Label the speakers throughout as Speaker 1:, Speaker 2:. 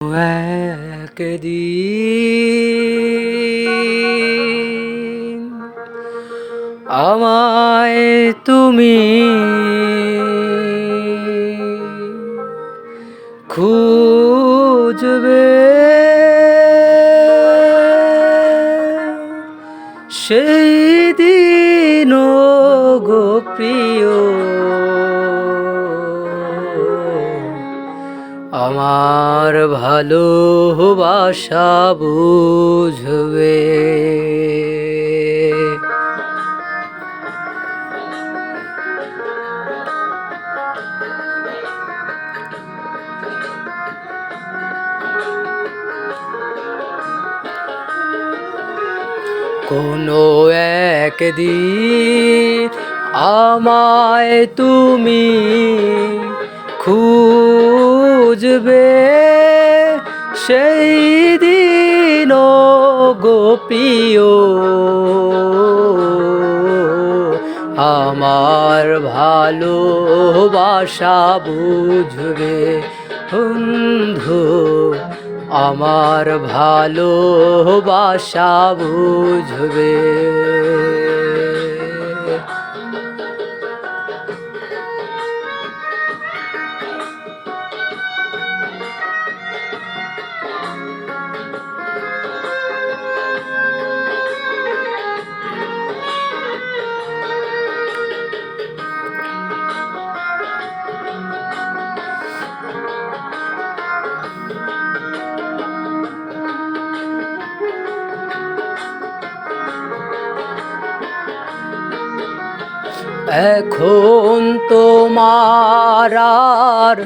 Speaker 1: একদিন আমায় তুমি খুঁজবে। সেই দিন গো প্রিয় আমার ভালোবাসা বুঝবে। কোনো একদিন আমায় তুমি খুঁজবে সেই দিন গোপিও আমার ভালোবাসা বুঝবে বন্ধু আমার ভালোবাসা বুঝবে। এখন তোমার আর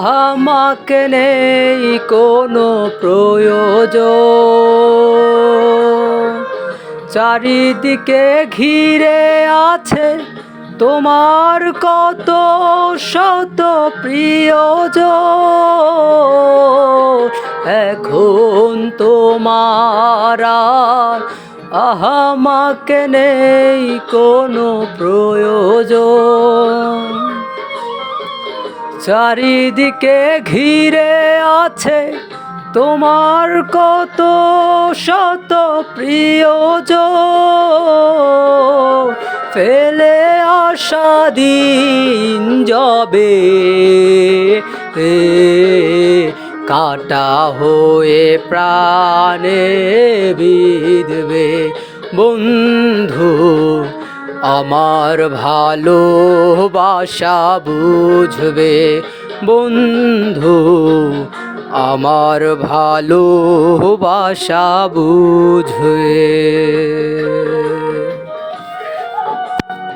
Speaker 1: আমাকে নেই কোনো প্রয়োজন। চারিদিকে ঘিরে আছে তোমার কত শত প্রিয়জন। এখন তোমার আমাকে নেই কোনো প্রয়োজন। চারিদিকে ঘিরে আছে তোমার কত শত প্রিয়জন। ফেলে আসা দিন যাবে কাটা হয়ে প্রাণে বিধবে। বন্ধু আমার ভালোবাসা বুঝবে। বন্ধু আমার ভালোবাসা বুঝবে।